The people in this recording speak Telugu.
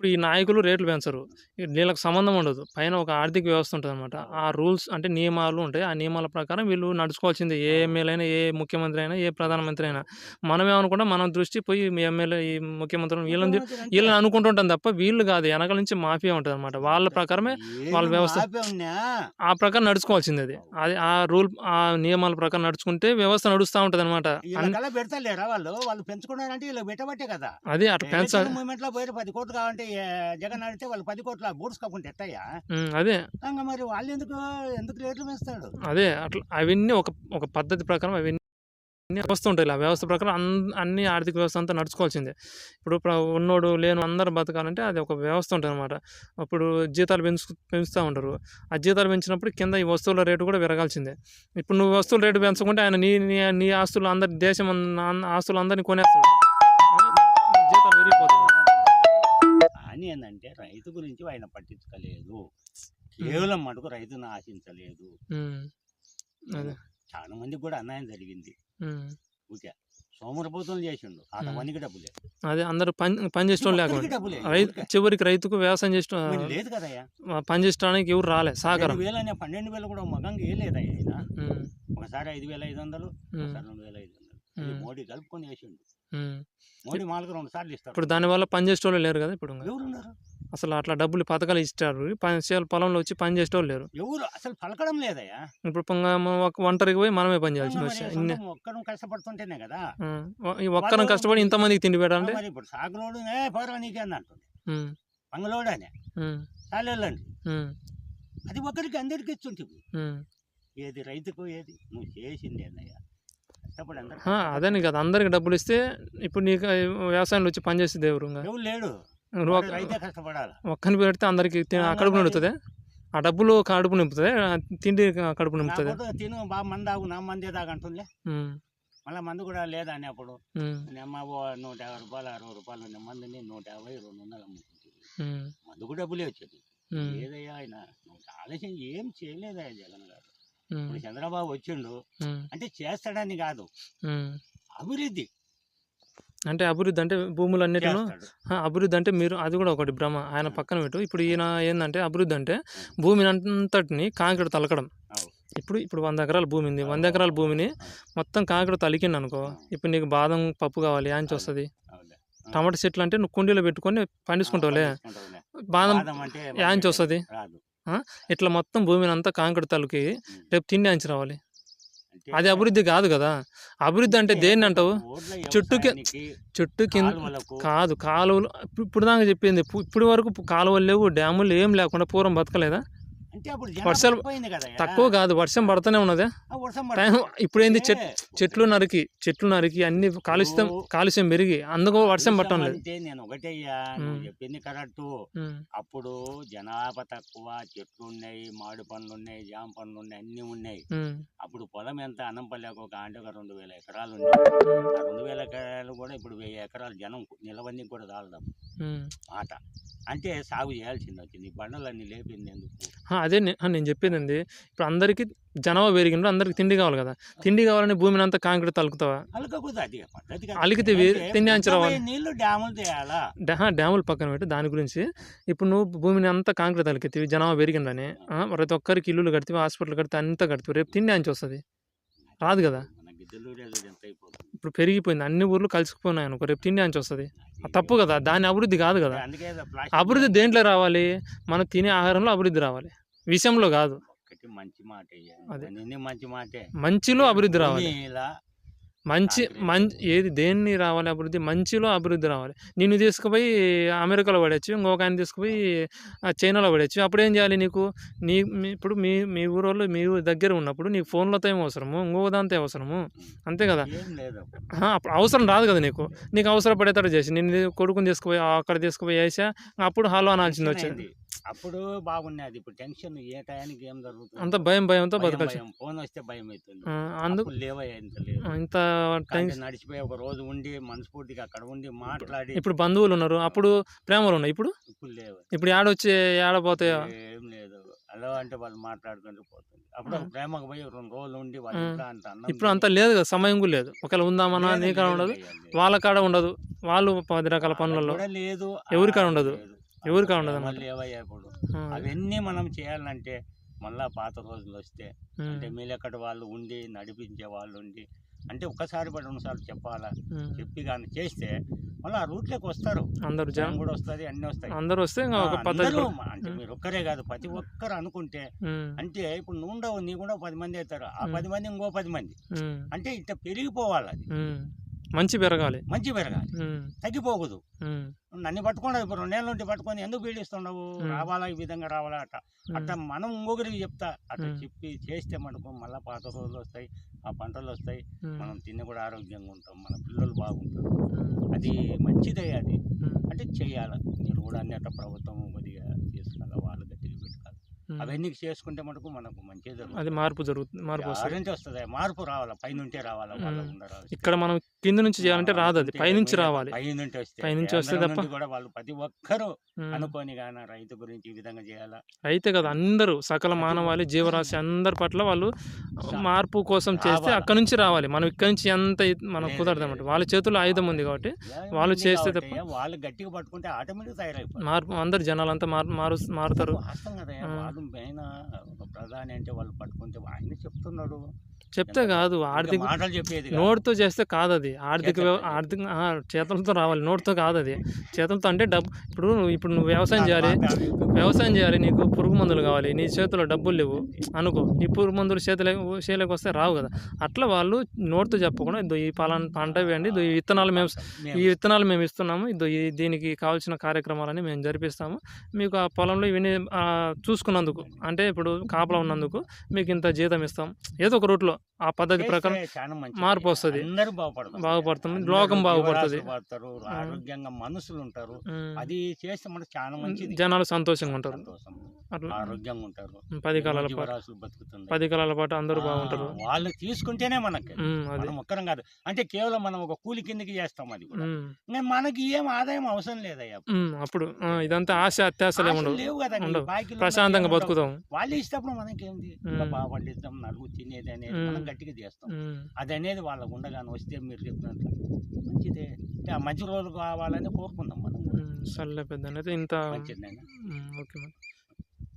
ఇప్పుడు ఈ నాయకులు రేట్లు పెంచరు. వీళ్ళకి సంబంధం ఉండదు. పైన ఒక ఆర్థిక వ్యవస్థ ఉంటుంది అనమాట ఆ రూల్స్ అంటే నియమాలు ఉంటాయి. ఆ నియమాల ప్రకారం వీళ్ళు నడుచుకోవాల్సిందే. ఏ ఎమ్మెల్యే అయినా ఏ ముఖ్యమంత్రి అయినా ఏ ప్రధానమంత్రి అయినా. మనం ఏమనుకుంటాం మనం దృష్టి పోయి మీ ఎమ్మెల్యే ఈ ముఖ్యమంత్రి వీళ్ళని వీళ్ళని అనుకుంటుంటాం తప్ప వీళ్ళు కాదు. వెనకాల నుంచి మాఫియా ఉంటుంది అనమాట వాళ్ళ ప్రకారమే వాళ్ళ వ్యవస్థ- ఆ ప్రకారం నడుచుకోవాల్సింది అది. అది ఆ రూల్ ఆ నియమాల ప్రకారం నడుచుకుంటే వ్యవస్థ నడుస్తూ ఉంటుంది అనమాట వీళ్ళకల్లా పెడతలేరా వాళ్ళు? వాళ్ళు పెంచుకున్నారంటే వీళ్ళు పెట్టబట్టే కదా. అది అట్లా పెంచాలి. పోయి పది కోట్లు కావాలంటే జగన్ అడిగితే వాళ్ళు పది కోట్ల బూడ్స్ కాకుండా ఎట్టయ్యా? అదే. ఇంకా మరి వాళ్ళు ఎందుకు ఎందుకు రేట్లు పెంచుతాడు అదే అట్లా అవన్నీ ఒక ఒక పద్ధతి ప్రకారం అవన్నీ వ్యవస్థ ఉంటాయి ఆ వ్యవస్థ ప్రకారం అన్- అన్ని ఆర్థిక వ్యవస్థ అంతా నడుచుకోవాల్సిందే. ఇప్పుడు ఉన్నోడు లేను అందరు బతకాలంటే అది ఒక వ్యవస్థ ఉంటుంది అనమాట ఇప్పుడు జీతాలు పెంచు పెంచుతూ ఉంటారు. ఆ జీతాలు పెంచినప్పుడు కింద ఈ వస్తువుల రేటు కూడా పెరగాల్సిందే ఇప్పుడు నువ్వు వస్తువుల రేటు పెంచకుంటే ఆయన నీ నీ నీ ఆస్తులు అందరి దేశం ఆస్తులు అందరినీ కొనేస్తాడు. జీతాలు పెరిగిపోతుంది అని ఏంటంటే రైతు గురించి ఆయన పట్టించుకోలేదు. కేవలం మటుకు రైతును ఆశించలేదు. చాలా మందికి కూడా అన్యాయం జరిగింది. ఉమ్. ఊకే సోమరపోతం చేసిండు. ఆ. పనికి డబ్బులే అదే అందరూ పని చేసేటోళ్ళు లేకుండా. చివరికి రైతుకు వ్యవసాయం చేసిన లేదు కదయ్యా. పని చేసడానికి ఎవరు రాలే రెండు వేలు అనే పన్నెండు వేలు కూడా మగంగా వేయలేదయ్యా ఒకసారి ఐదు వేల ఐదు వందలు రెండు వేల ఐదు. మోడీ కలుపుకొని వేసిండు. మోడీ మాలకు రెండు సార్లు ఇస్తాడు ఇప్పుడు దానివల్ల పని చేసేటోళ్ళు లేరు కదా ఇప్పుడు ఇంకా. ఎవరు ఉన్నారు అసలు అట్లా డబ్బులు పథకాలు ఇస్తారు. పొలంలో వచ్చి పని చేసేటోళ్ళు లేరు. ఎవరు? అసలు పలకడం లేదయ్యా. ఇప్పుడు ఒక ఒంటరికి పోయి మనమే పని చేయాల్సి వచ్చి ఒక్కడు కష్టపడుతుంటేనే కదా. ఒక్కరం కష్టపడి ఇంతమందికి తిండి పెట్టాలంటే? ఇప్పుడు సాగులోడు పోరా నీకేంది అంటుంది. పంగలోడు అనే ఉమ్, అది ఒకరికి అందరికి ఇచ్చుంటివి ఉమ్. ఏది రైతుకు ఏది? నువ్వు చేసింది ఏందయ్యా? అదేని కదా అందరికి డబ్బులు ఇస్తే ఇప్పుడు నీకు వ్యవసాయంలో వచ్చి పని చేసేది ఎవరు ఇంకా. ఎవరు లేడు. ఒక్కని పెడితే అందరికి కడుపు. నిండుతుంది? ఆ డబ్బులు కడుపు నింపుతుంది? తిండి కడుపు నింపుతుంది? తిను బాగా మంది తాగు నా మందే తాగంటుందిలే మళ్ళీ మందు కూడా లేదా అని అప్పుడు. నెమ్మ నూట యాభై రూపాయలు అరవై రూపాయలు మందిని నూట యాభై రెండు వందలు అమ్ముకుంటుంది. ఉమ్, మందుకు డబ్బులే వచ్చేది. ఏదయ్యా ఆయన? ఆలోచన ఏం చేయలేదయ్యా జగన్ గారు. ఇప్పుడు చంద్రబాబు వచ్చిండు అంటే చేస్తాడని కాదు. అభివృద్ధి. అంటే అభివృద్ధి అంటే భూములన్నిటిను చేస్తాడు. ఆ, అభివృద్ధి అంటే మీరు అది కూడా ఒకటి భ్రమ ఆయన పక్కన పెట్టు. ఇప్పుడు ఈయన ఏంటంటే అభివృద్ధి అంటే భూమిని అంతటిని కాంక్రీట్ తలకడం. ఇప్పుడు ఇప్పుడు వంద ఎకరాల భూమి ఉంది. వంద ఎకరాల భూమిని మొత్తం కాంక్రీట్ తలికింది అనుకో ఇప్పుడు నీకు బాదం పప్పు కావాలి యాంచి వస్తుంది. టమాటా చెట్లు అంటే నువ్వు కుండీలో పెట్టుకొని పండించుకుంటావులే. బాదం యాంచి వస్తుంది. ఇట్లా మొత్తం భూమిని అంతా కాంక్రీట్ తలకి. రేపు తిండి యాంచి రావాలి. అది అభివృద్ధి కాదు కదా. అభివృద్ధి అంటే దేన్ని అంటావు? చుట్టూకి- చుట్టూ కింద కాదు కాలువలు ఇప్పుడు- దాకా చెప్పింది. ఇప్పు- ఇప్పుడు వరకు కాలువలు లేవు డ్యాములు ఏం లేకుండా పూర్వం బతకలేదా? అంటే అప్పుడు వర్షాలు తక్కువ కాదు వర్షం పడుతూనే ఉన్నదే. టైం. ఇప్పుడు ఏంది? చెట్లు నరికి చెట్లు నరికి అన్ని కాలుష్యం కాలుష్యం పెరిగి అందుకు వర్షం పట్టడం లేదు. అంటే నేను ఒకటయ్యా నువ్వు. చెప్పింది కరెక్ట్. అప్పుడు జనాభా తక్కువ చెట్లు ఉన్నాయి మామిడి పండ్లు ఉన్నాయి జామ పండ్లు ఉన్నాయి అన్ని ఉన్నాయి. అప్పుడు పొలం ఎంత అన్నంపల్లికి ఒక అంటే ఒక రెండు వేల ఎకరాలు ఉన్నాయి రెండు వేల ఎకరాలు కూడా ఇప్పుడు వెయ్యి ఎకరాలు జనం నిలవన్నీ కూడా తాళదాం ఉమ్. మాట. అంటే సాగు చేయాల్సింది వచ్చింది ఈ బండలన్నీ లేపింది ఎందుకు అదే నేను చెప్పేది ఏంది ఇప్పుడు అందరికి జనాభా పెరిగినప్పుడు అందరికి తిండి కావాలి కదా. తిండి కావాలని భూమిని అంతా కాంక్రీట్ అది పద్ధతి కాదు. అలికితే తిండి రావాలి. నీళ్ళు డ్యాములు పక్కన పెట్టి దాని గురించి. ఇప్పుడు నువ్వు భూమిని అంతా కాంక్రీట్ తలకెత్తివి జనాభా పెరిగిందని ప్రతి ఒక్కరికి ఇల్లులు కడితే హాస్పిటల్ కడితే అంతా కడితే రేపు తిండి అంచి వస్తుంది. రాదు కదా. ఇప్పుడు పెరిగిపోయింది. అన్ని ఊర్లు కలిసిపోయినాయి అనుకో. రేపు తిండి అంచి వస్తుంది తప్పు కదా. దాని అభివృద్ధి కాదు కదా. అభివృద్ధి దేంట్లో రావాలి? మనం తినే ఆహారంలో అభివృద్ధి రావాలి. విషయంలో కాదు. మంచి మాట మంచిలో అభివృద్ధి రావాలి. మంచి. మంచి ఏది దేన్ని రావాలి అభివృద్ధి? మంచిలో అభివృద్ధి రావాలి. నిన్ను తీసుకుపోయి అమెరికాలో పడవచ్చు ఇంకొక ఆయన తీసుకుపోయి చైనాలో పడవచ్చు అప్పుడు ఏం చేయాలి నీకు? నీ మీ- ఇప్పుడు మీ మీ ఊరోళ్ళు మీ దగ్గర ఉన్నప్పుడు నీకు ఫోన్లతో ఏం అవసరము? ఇంకొక దాంతో అవసరము? అంతే కదా? అప్పుడు. అవసరం రాదు కదా నీకు? నీకు అవసరం పడేటట్టు చేసి నేను కొడుకుని తీసుకుపోయి అక్కడ తీసుకుపోయి వేసా అప్పుడు హలో అనాల్సింది వచ్చింది. అప్పుడు బాగున్నది ఇప్పుడు టెన్షన్ ఏ టయానికి ఏం జరుగుతుంది? అంత భయం భయంతో భయం, బతకాల్సి. ఫోన్ వస్తే భయం అవుతుంది అందుకు అప్పుడు లేవయ్యా ఇంత లేదు. నడిచిపోయి ఒక రోజు ఉండి మనస్ఫూర్తిగా అక్కడ ఉండి మాట్లాడి ఇప్పుడు బంధువులు ఉన్నారు. అప్పుడు ప్రేమలు ఉన్నాయి ఇప్పుడు? ఇప్పుడు లేవు. ఇప్పుడు ఏడొచ్చి ఏడపోతాయో ఏం లేదు. అలా అంటే వాళ్ళు మాట్లాడుకుంటూ పోతుంది. అప్పుడు. ప్రేమకు పోయి రెండు రోజులు ఉండి వాళ్ళ అంత ఇప్పుడు అంత లేదు కదా సమయం కూడా లేదు. ఒకవేళ ఉందామన్నా నీ కాడ ఉండదు. వాళ్ళ కాడ ఉండదు. వాళ్ళు పది రకాల పనులలో లేదు. ఎవరి కాడ ఉండదు. ఎవరికి ఉండదు ఆ, అవన్నీ మనం చేయాలంటే మళ్ళా పాత రోజులు వస్తే అంటే మీలెక్కడి వాళ్ళు ఉండి నడిపించే వాళ్ళు ఉండి అంటే ఒక్కసారి పడి రెండుసార్లు చెప్పాలా. చెప్పి కానీ చేస్తే మళ్ళీ ఆ రూట్లోకి వస్తారు. అందరు జనం. కూడా వస్తుంది అన్నీ వస్తాయి. అందరు వస్తే అంటే మీరు ఒక్కరే కాదు ప్రతి ఒక్కరు అనుకుంటే అంటే ఇప్పుడు నువ్వు ఉండవు నీ కూడా పది మంది అవుతారు. ఆ. పది మంది ఇంకో పది మంది. అంటే ఇట్లా పెరిగిపోవాలి అది. మంచి పెరగాలి. మంచి పెరగాలి. తగ్గిపోకూడదు. నన్ను పట్టుకున్నావు ఇప్పుడు రెండేళ్ళ నుండి పట్టుకొని ఎందుకు పీడిస్తున్నావు. రావాలా ఈ విధంగా రావాలా అట్ట ఉమ్, మనం ఇంకొకరికి చెప్తా. అట్లా ఉమ్. చెప్పి చేస్తే మనకు మళ్ళీ పాత రోజులు వస్తాయి ఆ పంటలు వస్తాయి. మనం తిని కూడా ఆరోగ్యంగా ఉంటాం. మన పిల్లలు బాగుంటారు. అది మంచిదే అది. అంటే చేయాలి. మీరు కూడా అన్ని అట్లా ప్రభుత్వం కొద్దిగా తీసుకెళ్ళాలి వాళ్ళు గట్టిగా పెట్టుకోవాలి. అవన్నీ చేసుకుంటే మనకు మనకు మంచిగా అది మార్పు జరుగుతుంది మార్పు వస్తుంది. వస్తుంది. మార్పు రావాలా? రావాలా? వాళ్ళ ఉమ్. ఉండరాదు ఇక్కడ మనం కింద నుంచి చేయాలంటే రాదు అది. పైనుంచి రావాలి. పైనుంచి వస్తే పైనుంచి వస్తే కేంద్రం తప్ప- కూడా వాళ్ళు ప్రతి ఒక్కరూ. అనుకోని గాన రైతు గురించి ఈ విధంగా చేయాలా? అయితే కదా అందరూ సకల మానవాళి జీవరాశి అందరి పట్ల వాళ్ళు మార్పు కోసం చేస్తే. అక్కడ నుంచి రావాలి. మనం ఇక్కడ నుంచి ఎంత లేదు, కుదరదు అనమాట. వాళ్ళ చేతుల్లో ఆయుధం ఉంది కాబట్టి వాళ్ళు చేస్తే తప్ప- వాళ్ళు గట్టిగా పట్టుకుంటే ఆటోమేటిక్ తయారైపోతారు. మార్పు అందరు జనాలంతా మారు మారు మారుతారు. వాళ్ళు మెయిన్ ప్రధాని అంటే వాళ్ళు పట్టుకుంటే ఆయన చెప్తున్నాడు చెప్తే కాదు ఆర్థిక మాటలు చెప్పేది కాదు. నోటితో చేస్తే కాదు. అది ఆర్థిక. ఆర్థిక చేతులతో రావాలి. నోటితో కాదు అది చేతులతో అంటే డబ్బు ఇప్పుడు ఇప్పుడు నువ్వు వ్యవసాయం చేయాలి. వ్యవసాయం చేయాలి నీకు పురుగు మందులు కావాలి నీ చేతిలో డబ్బులు లేవు. అనుకో నీ పురుగు మందులు చేతులే చేతిలోకి వస్తే రావు కదా. అట్లా వాళ్ళు నోటితో చెప్పకుండా ఇదో ఈ పలానా పంట వేయండి ఈ విత్తనాలు మేము ఈ విత్తనాలు మేము ఇస్తున్నాము ఇదో ఈ దీనికి కావాల్సిన కార్యక్రమాలని మేము జరిపిస్తాము. మీకు ఆ పొలంలో ఇవన్నీ చూసుకున్నందుకు అంటే ఇప్పుడు కాపలా ఉన్నందుకు మీకు ఇంత జీతం ఇస్తాం. ఏదో ఒక రూట్లో ఆ పద్ధతి ప్రకారం. మార్పు వస్తది. అందరూ బాగుపడతారు. బాగుపడుతుంది, లోకం బాగుపడుతుంది. ఆరోగ్యంగా మనుషులు ఉంటారు అది చేస్తే మనకు చాలా మంచిది. జనాలు సంతోషంగా ఉంటారు. ఆరోగ్యంగా ఉంటారు. పది కాలాల పాటు. పది కాలాల పాటు అందరూ బాగుంటారు. వాళ్ళు తీసుకుంటేనే మనకి. అది. మనం ఒక్కరం కాదు. అంటే కేవలం మనం ఒక కూలి కిందకి చేస్తాం అది కూడా. మనకి ఏం ఆదాయం అవసరం లేదయ్యా. అప్పుడు ఇదంతా ఆశ అత్యాశలే లేవు కదా ప్రశాంతంగా. బతుకుతాం. వాళ్ళు మనకేంది? ఇంకా ఉమ్. బాగా పండిస్తాం నలుగు తినేది అనేది. మనం గట్టిగా చేస్తాం. అది అనేది వాళ్ళకు ఉండగానే వస్తే మీరు చెప్పినట్లు మంచిదే. అంటే ఆ మంచి రోజులు కావాలని కోరుకుందాం మనం సర్లే పెద్ద ఇంత మంచిది ఓకే